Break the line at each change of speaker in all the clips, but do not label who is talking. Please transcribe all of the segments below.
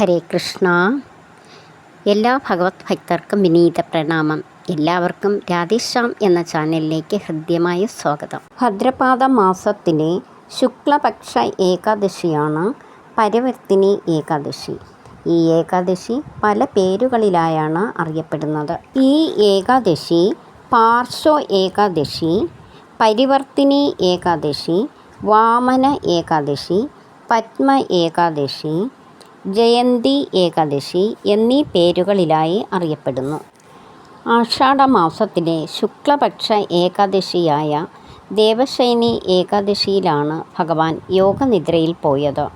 ഹരേ കൃഷ്ണ. എല്ലാ ഭഗവത് ഭക്തർക്കും വിനീത പ്രണാമം. എല്ലാവർക്കും രാധേശ്യാം എന്ന ചാനലിലേക്ക് ഹൃദ്യമായ സ്വാഗതം. ഭദ്രപാദ മാസത്തിലെ ശുക്ലപക്ഷ ഏകാദശിയാണ് പരവർത്തിനി ഏകാദശി. ഈ ഏകാദശി പല പേരുകളിലായാണ് അറിയപ്പെടുന്നത്. ഈ ഏകാദശി പാർശ്വ ഏകാദശി പരിവർത്തിനി ഏകാദശി വാമന ഏകാദശി പത്മ ഏകാദശി ജയന്തി ഏകാദശി എന്നീ പേരുകളിലായി അറിയപ്പെടുന്നു. ആഷാഢമാസത്തിലെ ശുക്ലപക്ഷ ഏകാദശിയായ ദേവശൈനി ഏകാദശിയിലാണ് ഭഗവാൻ യോഗനിദ്രയിൽ പോയത്.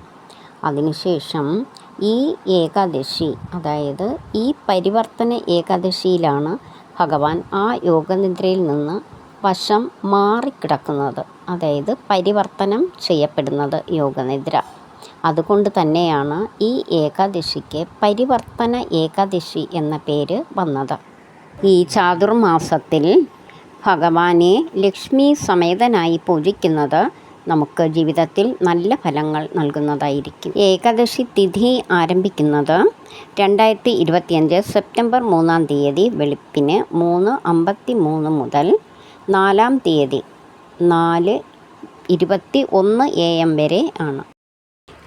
അതിനുശേഷം ഈ ഏകാദശി അതായത് ഈ പരിവർത്തന ഏകാദശിയിലാണ് ഭഗവാൻ ആ യോഗനിദ്രയിൽ നിന്ന് വശം മാറിക്കിടക്കുന്നത് അതായത് പരിവർത്തനം ചെയ്യപ്പെടുന്നത് യോഗനിദ്ര. അതുകൊണ്ട് തന്നെയാണ് ഈ ഏകാദശിക്ക് പരിവർത്തന ഏകാദശി എന്ന പേര് വന്നത്. ഈ ചാതുർമാസത്തിൽ ഭഗവാനെ ലക്ഷ്മി സമേതനായി പൂജിക്കുന്നത് നമുക്ക് ജീവിതത്തിൽ നല്ല ഫലങ്ങൾ നൽകുന്നതായിരിക്കും. ഏകാദശി തിഥി ആരംഭിക്കുന്നത് രണ്ടായിരത്തി ഇരുപത്തിയഞ്ച് സെപ്റ്റംബർ മൂന്നാം തീയതി വെളുപ്പിന് മൂന്ന് അമ്പത്തി മൂന്ന് മുതൽ നാലാം തീയതി നാല് ഇരുപത്തി ഒന്ന് എ എം വരെ ആണ്.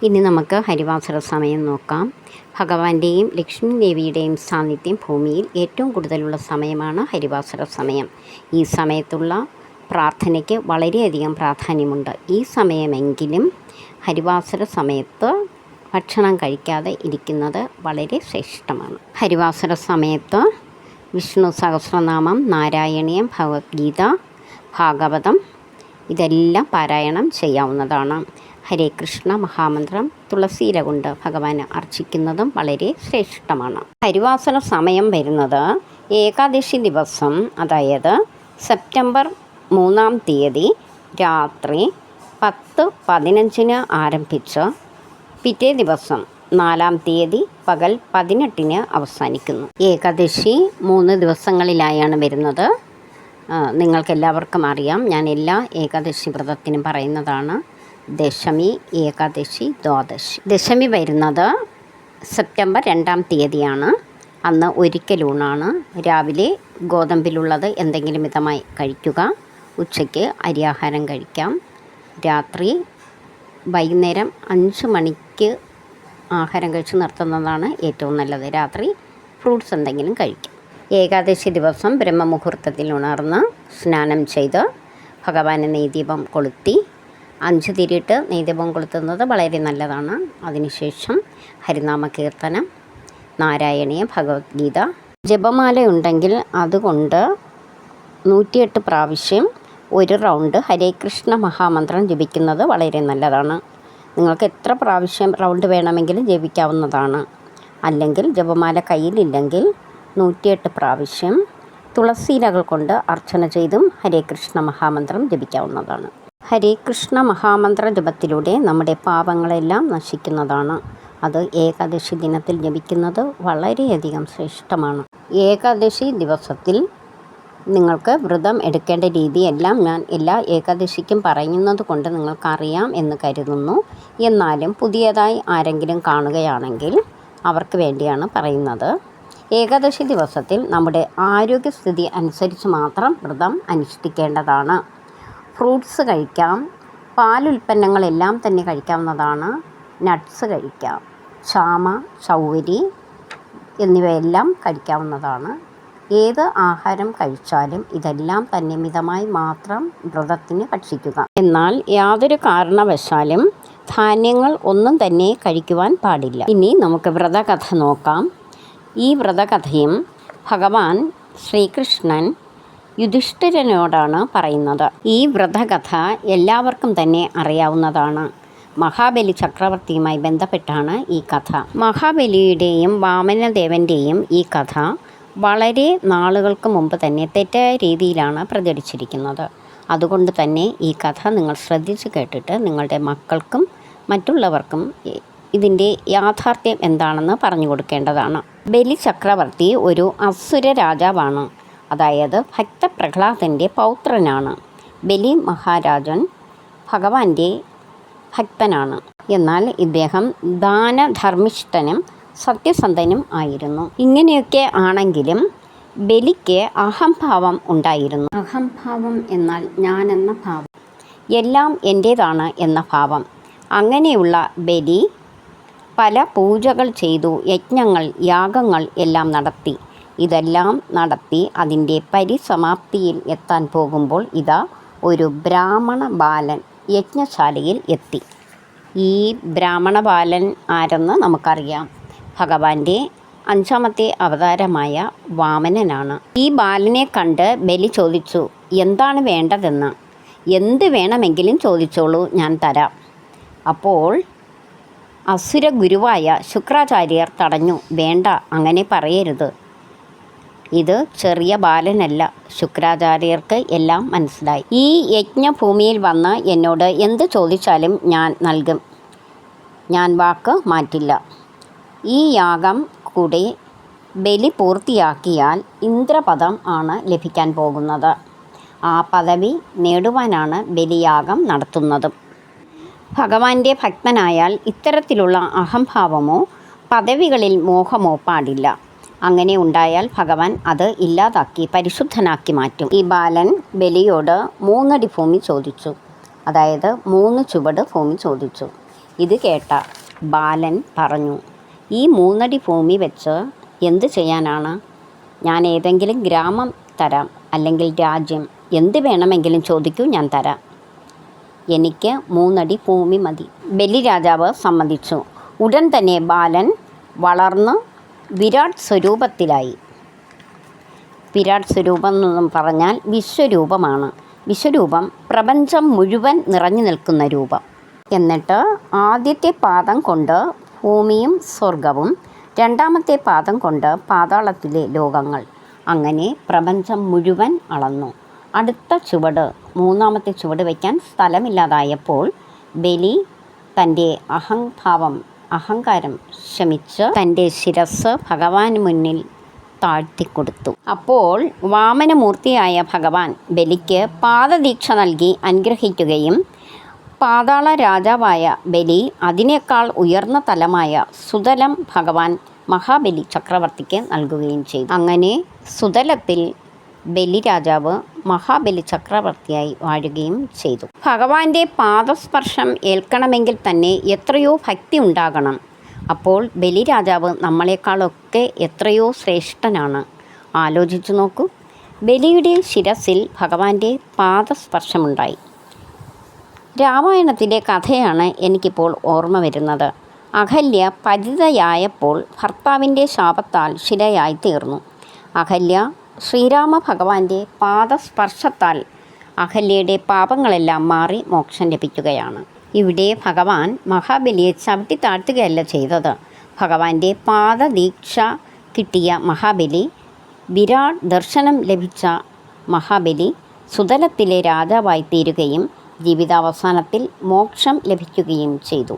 ഇനി നമുക്ക് ഹരിവാസര സമയം നോക്കാം. ഭഗവാന്റെയും ലക്ഷ്മി ദേവിയുടെയും സാന്നിധ്യം ഭൂമിയിൽ ഏറ്റവും കൂടുതലുള്ള സമയമാണ് ഹരിവാസര സമയം. ഈ സമയത്തുള്ള പ്രാർത്ഥനയ്ക്ക് വളരെയധികം പ്രാധാന്യമുണ്ട്. ഈ സമയമെങ്കിലും ഹരിവാസര സമയത്ത് ഭക്ഷണം കഴിക്കാതെ ഇരിക്കുന്നത് വളരെ ശ്രേഷ്ഠമാണ്. ഹരിവാസര സമയത്ത് വിഷ്ണു സഹസ്രനാമം നാരായണീയം ഭഗവത്ഗീത ഭാഗവതം ഇതെല്ലാം പാരായണം ചെയ്യാവുന്നതാണ്. ഹരേ കൃഷ്ണ മഹാമന്ത്രം തുളസിയില കൊണ്ട് ഭഗവാന് അർച്ചിക്കുന്നതും വളരെ ശ്രേഷ്ഠമാണ്. ഹരിവാസന സമയം വരുന്നത് ഏകാദശി ദിവസം അതായത് സെപ്റ്റംബർ മൂന്നാം തീയതി രാത്രി പത്ത് പതിനഞ്ചിന് ആരംഭിച്ച് പിറ്റേ ദിവസം നാലാം തീയതി പകൽ പതിനെട്ടിന് അവസാനിക്കുന്നു. ഏകാദശി മൂന്ന് ദിവസങ്ങളിലായാണ് വരുന്നത്. നിങ്ങൾക്കെല്ലാവർക്കും അറിയാം. ഞാൻ എല്ലാ ഏകാദശി വ്രതത്തിനും പറയുന്നതാണ്. ദശമി ഏകാദശി ദ്വാദശി. ദശമി വരുന്നത് സെപ്റ്റംബർ രണ്ടാം തീയതിയാണ്. അന്ന് ഒരിക്കലൂണാണ് രാവിലെ ഗോതമ്പിലുള്ളത് എന്തെങ്കിലും മിതമായി കഴിക്കുക. ഉച്ചയ്ക്ക് അരിയാഹാരം കഴിക്കാം. രാത്രി വൈകുന്നേരം അഞ്ച് മണിക്ക് ആഹാരം കഴിച്ച് നിർത്തുന്നതാണ് ഏറ്റവും നല്ലത്. രാത്രി ഫ്രൂട്ട്സ് എന്തെങ്കിലും കഴിക്കും. ഏകാദശി ദിവസം ബ്രഹ്മമുഹൂർത്തത്തിൽ ഉണർന്ന് സ്നാനം ചെയ്ത് ഭഗവാന് നെയ്ദീപം കൊളുത്തി അഞ്ച് തിരിയിട്ട് നെയ്ദീപം കൊളുത്തുന്നത് വളരെ നല്ലതാണ്. അതിനുശേഷം ഹരിനാമ കീർത്തനം നാരായണീയ ഭഗവത്ഗീത. ജപമാല ഉണ്ടെങ്കിൽ അതുകൊണ്ട് നൂറ്റിയെട്ട് പ്രാവശ്യം ഒരു റൗണ്ട് ഹരേ കൃഷ്ണ മഹാമന്ത്രം ജപിക്കുന്നത് വളരെ നല്ലതാണ്. നിങ്ങൾക്ക് എത്ര പ്രാവശ്യം റൗണ്ട് വേണമെങ്കിലും ജപിക്കാവുന്നതാണ്. അല്ലെങ്കിൽ ജപമാല കയ്യിലില്ലെങ്കിൽ നൂറ്റിയെട്ട് പ്രാവശ്യം തുളസിയിലകൾ കൊണ്ട് അർച്ചന ചെയ്തും ഹരേ കൃഷ്ണ മഹാമന്ത്രം ജപിക്കാവുന്നതാണ്. ഹരേ കൃഷ്ണ മഹാമന്ത്ര ജപത്തിലൂടെ നമ്മുടെ പാപങ്ങളെല്ലാം നശിക്കുന്നതാണ്. അത് ഏകാദശി ദിനത്തിൽ ജപിക്കുന്നത് വളരെയധികം ശ്രേഷ്ഠമാണ്. ഏകാദശി ദിവസത്തിൽ നിങ്ങൾക്ക് വ്രതം എടുക്കേണ്ട രീതിയെല്ലാം ഞാൻ എല്ലാ ഏകാദശിക്കും പറയുന്നത് കൊണ്ട് നിങ്ങൾക്കറിയാം എന്ന് കരുതുന്നു. എന്നാലും പുതിയതായി ആരെങ്കിലും കാണുകയാണെങ്കിൽ അവർക്ക് വേണ്ടിയാണ് പറയുന്നത്. ഏകാദശി ദിവസത്തിൽ നമ്മുടെ ആരോഗ്യസ്ഥിതി അനുസരിച്ച് മാത്രം വ്രതം അനുഷ്ഠിക്കേണ്ടതാണ്. ഫ്രൂട്ട്സ് കഴിക്കാം. പാലുൽപ്പന്നങ്ങളെല്ലാം തന്നെ കഴിക്കാവുന്നതാണ്. നട്ട്സ് കഴിക്കാം. ചാമ ചൗവരി എന്നിവയെല്ലാം കഴിക്കാവുന്നതാണ്. ഏത് ആഹാരം കഴിച്ചാലും ഇതെല്ലാം തന്നെ മിതമായി മാത്രം വ്രതത്തിന് ഭക്ഷിക്കുക. എന്നാൽ യാതൊരു കാരണവശാലും ധാന്യങ്ങൾ ഒന്നും തന്നെ കഴിക്കുവാൻ പാടില്ല. ഇനി നമുക്ക് വ്രതകഥ നോക്കാം. ഈ വ്രതകഥയും ഭഗവാൻ ശ്രീകൃഷ്ണൻ യുധിഷ്ഠിരനോടാണ് പറയുന്നത്. ഈ വ്രതകഥ എല്ലാവർക്കും തന്നെ അറിയാവുന്നതാണ്. മഹാബലി ചക്രവർത്തിയുമായി ബന്ധപ്പെട്ടാണ് ഈ കഥ. മഹാബലിയുടെയും വാമനദേവന്റെയും ഈ കഥ വളരെ നാളുകൾക്ക് മുമ്പ് തന്നെ തെറ്റായ രീതിയിലാണ് പ്രചരിച്ചിരിക്കുന്നത്. അതുകൊണ്ട് തന്നെ ഈ കഥ നിങ്ങൾ ശ്രദ്ധിച്ചു കേട്ടിട്ട് നിങ്ങളുടെ മക്കൾക്കും മറ്റുള്ളവർക്കും ഇതിന്റെ യാഥാർത്ഥ്യം എന്താണെന്ന് പറഞ്ഞു കൊടുക്കേണ്ടതാണ്. ബലി ചക്രവർത്തി ഒരു അസുര രാജാവാണ്. അതായത് ഭക്തപ്രഹ്ലാദന്റെ പൗത്രനാണ്. ബലി മഹാരാജൻ ഭഗവാന്റെ ഭക്തനാണ്. എന്നാൽ ഇദ്ദേഹം ദാനധർമ്മിഷ്ഠനും സത്യസന്ധനും ആയിരുന്നു. ഇങ്ങനെയൊക്കെ ആണെങ്കിലും ബലിക്ക് അഹംഭാവം ഉണ്ടായിരുന്നു. അഹംഭാവം എന്നാൽ ഞാനെന്ന ഭാവം. എല്ലാം എന്റേതാണ് എന്ന ഭാവം. അങ്ങനെയുള്ള ബലി പല പൂജകൾ ചെയ്തു യജ്ഞങ്ങൾ യാഗങ്ങൾ എല്ലാം നടത്തി. ഇതെല്ലാം നടത്തി അതിന്റെ പരിസമാപ്തിയിൽ എത്താൻ പോകുമ്പോൾ ഇതാ ഒരു ബ്രാഹ്മണ ബാലൻ യജ്ഞശാലയിൽ എത്തി. ഈ ബ്രാഹ്മണ ബാലൻ ആരെന്ന് നമുക്കറിയാം. ഭഗവാന്റെ അഞ്ചാമത്തെ അവതാരമായ വാമനനാണ്. ഈ ബാലനെ കണ്ട് ബലി ചോദിച്ചു എന്താണ് വേണ്ടതെന്ന്? എന്ത് വേണമെങ്കിലും ചോദിച്ചോളൂ ഞാൻ തരാം. അപ്പോൾ അസുര ഗുരുവായ ശുക്രാചാര്യർ തടഞ്ഞു വേണ്ട അങ്ങനെ പറയരുത്. ഇത് ചെറിയ ബാലനല്ല. ശുക്രാചാര്യർക്ക് എല്ലാം മനസ്സിലായി. ഈ യജ്ഞഭൂമിയിൽ വന്ന് എന്നോട് എന്ത് ചോദിച്ചാലും ഞാൻ നൽകും. ഞാൻ വാക്ക് മാറ്റില്ല. ഈ യാഗം കൂടി ബലി പൂർത്തിയാക്കിയാൽ ഇന്ദ്രപദം ആണ് ലഭിക്കാൻ പോകുന്നത്. ആ പദവി നേടുവാനാണ് ബലിയാഗം നടത്തുന്നതും. ഭഗവാന്റെ ഭക്തനായാൽ ഇത്തരത്തിലുള്ള അഹംഭാവമോ പദവികളിൽ മോഹമോ പാടില്ല. അങ്ങനെ ഉണ്ടായാൽ ഭഗവാൻ അത് ഇല്ലാതാക്കി പരിശുദ്ധനാക്കി മാറ്റും. ഈ ബാലൻ ബലിയോട് മൂന്നടി ഭൂമി ചോദിച്ചു. അതായത് മൂന്ന് ചുവട് ഭൂമി ചോദിച്ചു. ഇത് കേട്ട ബാലൻ പറഞ്ഞു ഈ മൂന്നടി ഭൂമി വെച്ച് എന്ത് ചെയ്യാനാണ്? ഞാൻ ഏതെങ്കിലും ഗ്രാമം തരാം അല്ലെങ്കിൽ രാജ്യം എന്ത് വേണമെങ്കിലും ചോദിക്കൂ ഞാൻ തരാം. എനിക്ക് മൂന്നടി ഭൂമി മതി. ബലി രാജാവ് സമ്മതിച്ചു. ഉടൻ തന്നെ ബാലൻ വളർന്ന് വിരാട് സ്വരൂപത്തിലായി. വിരാട് സ്വരൂപം എന്നും പറഞ്ഞാൽ വിശ്വരൂപമാണ്. വിശ്വരൂപം പ്രപഞ്ചം മുഴുവൻ നിറഞ്ഞു നിൽക്കുന്ന രൂപം. എന്നിട്ട് ആദ്യത്തെ പാദം കൊണ്ട് ഭൂമിയും സ്വർഗവും രണ്ടാമത്തെ പാദം കൊണ്ട് പാതാളത്തിലെ ലോകങ്ങൾ. അങ്ങനെ പ്രപഞ്ചം മുഴുവൻ അളന്നു. അടുത്ത ചുവട് മൂന്നാമത്തെ ചുവട് വയ്ക്കാൻ സ്ഥലമില്ലാതായപ്പോൾ ബലി തന്റെ അഹംഭാവം അഹങ്കാരം ശമിച്ച് തന്റെ ശിരസ് ഭഗവാന് മുന്നിൽ താഴ്ത്തിക്കൊടുത്തു. അപ്പോൾ വാമനമൂർത്തിയായ ഭഗവാൻ ബലിക്ക് പാദദീക്ഷ നൽകി അനുഗ്രഹിക്കുകയും പാതാള രാജാവായ ബലി അതിനേക്കാൾ ഉയർന്ന തലമായ സുതലം ഭഗവാൻ മഹാബലി ചക്രവർത്തിക്ക് നൽകുകയും ചെയ്തു. അങ്ങനെ സുതലത്തിൽ ബലി രാജാവ് മഹാബലി ചക്രവർത്തിയായി വാഴുകയും ചെയ്തു. ഭഗവാന്റെ പാദസ്പർശം ഏൽക്കണമെങ്കിൽ തന്നെ എത്രയോ ഭക്തി ഉണ്ടാകണം. അപ്പോൾ ബലിരാജാവ് നമ്മളെക്കാളൊക്കെ എത്രയോ ശ്രേഷ്ഠനാണ്. ആലോചിച്ചു നോക്കൂ. ബലിയുടെ ശിരസിൽ ഭഗവാന്റെ പാദസ്പർശമുണ്ടായി. രാമായണത്തിന്റെ കഥയാണ് എനിക്കിപ്പോൾ ഓർമ്മ വരുന്നത്. അഹല്യ പരിതയായപ്പോൾ ഭർത്താവിന്റെ ശാപത്താൽ ശിലയായി തീർന്നു. അഹല്യ ശ്രീരാമ ഭഗവാന്റെ പാദസ്പർശത്താൽ അഹല്യയുടെ പാപങ്ങളെല്ലാം മാറി മോക്ഷം ലഭിക്കുകയാണ്. ഇവിടെ ഭഗവാൻ മഹാബലിയെ ചവിട്ടി താഴ്ത്തുകയല്ല ചെയ്തത്. ഭഗവാന്റെ പാദദീക്ഷ കിട്ടിയ മഹാബലി വിരാട് ദർശനം ലഭിച്ച മഹാബലി സുതലത്തിലെ രാജാവായി തീരുകയും ജീവിതാവസാനത്തിൽ മോക്ഷം ലഭിക്കുകയും ചെയ്തു.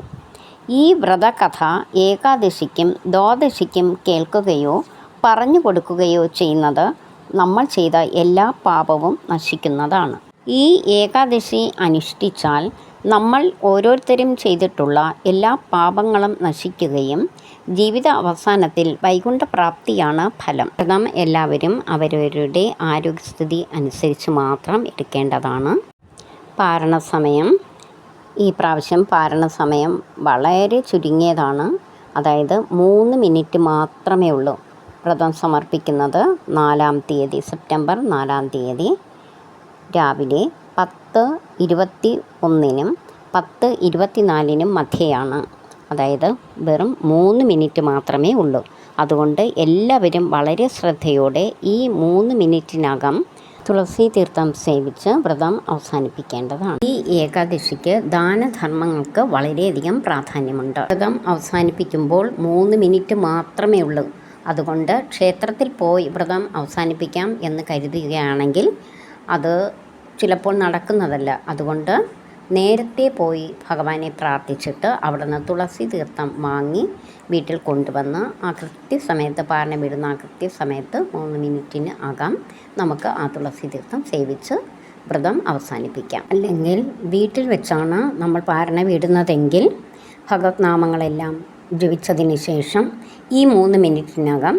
ഈ വ്രതകഥ ഏകാദശിക്കും ദ്വാദശിക്കും കേൾക്കുകയോ പറഞ്ഞു കൊടുക്കുകയോ ചെയ്യുന്നത് നമ്മൾ ചെയ്ത എല്ലാ പാപവും നശിക്കുന്നതാണ്. ഈ ഏകാദശി അനുഷ്ഠിച്ചാൽ നമ്മൾ ഓരോരുത്തരും ചെയ്തിട്ടുള്ള എല്ലാ പാപങ്ങളും നശിക്കുകയും ജീവിത അവസാനത്തിൽ വൈകുണ്ഠപ്രാപ്തിയാണ് ഫലം. വ്രതം എല്ലാവരും അവരവരുടെ ആരോഗ്യസ്ഥിതി അനുസരിച്ച് മാത്രം എടുക്കേണ്ടതാണ്. പാരണ സമയം ഈ പ്രാവശ്യം പാരണ സമയം വളരെ ചുരുങ്ങിയതാണ്. അതായത് മൂന്ന് മിനിറ്റ് മാത്രമേ ഉള്ളൂ. വ്രതം സമർപ്പിക്കുന്നത് നാലാം തീയതി സെപ്റ്റംബർ നാലാം തീയതി. രാവിലെ പത്ത് ഇരുപത്തി ഒന്നിനും പത്ത് ഇരുപത്തിനാലിനും മധ്യയാണ്. അതായത് വെറും മൂന്ന് മിനിറ്റ് മാത്രമേ ഉള്ളൂ. അതുകൊണ്ട് എല്ലാവരും വളരെ ശ്രദ്ധയോടെ ഈ മൂന്ന് മിനിറ്റിനകം തുളസി തീർത്ഥം സേവിച്ച് വ്രതം അവസാനിപ്പിക്കേണ്ടതാണ്. ഈ ഏകാദശിക്ക് ദാനധർമ്മങ്ങൾക്ക് വളരെയധികം പ്രാധാന്യമുണ്ട്. വ്രതം അവസാനിപ്പിക്കുമ്പോൾ മൂന്ന് മിനിറ്റ് മാത്രമേ ഉള്ളൂ. അതുകൊണ്ട് ക്ഷേത്രത്തിൽ പോയി വ്രതം അവസാനിപ്പിക്കാം എന്ന് കരുതുകയാണെങ്കിൽ അത് ചിലപ്പോൾ നടക്കുന്നതല്ല. അതുകൊണ്ട് നേരത്തെ പോയി ഭഗവാനെ പ്രാർത്ഥിച്ചിട്ട് അവിടുന്ന് തുളസി തീർത്ഥം വാങ്ങി വീട്ടിൽ കൊണ്ടുവന്ന് ആ കൃത്യസമയത്ത് പാരണ വിടുന്ന ആ കൃത്യസമയത്ത് മൂന്ന് മിനിറ്റിന് അകം നമുക്ക് ആ തുളസി തീർത്ഥം സേവിച്ച് വ്രതം അവസാനിപ്പിക്കാം. അല്ലെങ്കിൽ വീട്ടിൽ വെച്ചാണ് നമ്മൾ പാരണ വിടുന്നതെങ്കിൽ ഭഗവത് നാമങ്ങളെല്ലാം ജപിച്ചതിന് ശേഷം ഈ മൂന്ന് മിനിറ്റിനകം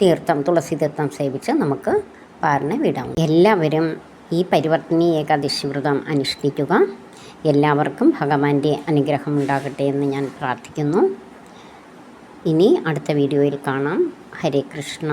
തീർത്ഥം തുളസി തീർത്ഥം സേവിച്ച് നമുക്ക് പാറിനെ വിടാം. എല്ലാവരും ഈ പരിവർത്തനി ഏകാദശി വ്രതം അനുഷ്ഠിക്കുക. എല്ലാവർക്കും ഭഗവാന്റെ അനുഗ്രഹം ഉണ്ടാകട്ടെ എന്ന് ഞാൻ പ്രാർത്ഥിക്കുന്നു. ഇനി അടുത്ത വീഡിയോയിൽ കാണാം. ഹരേ കൃഷ്ണ.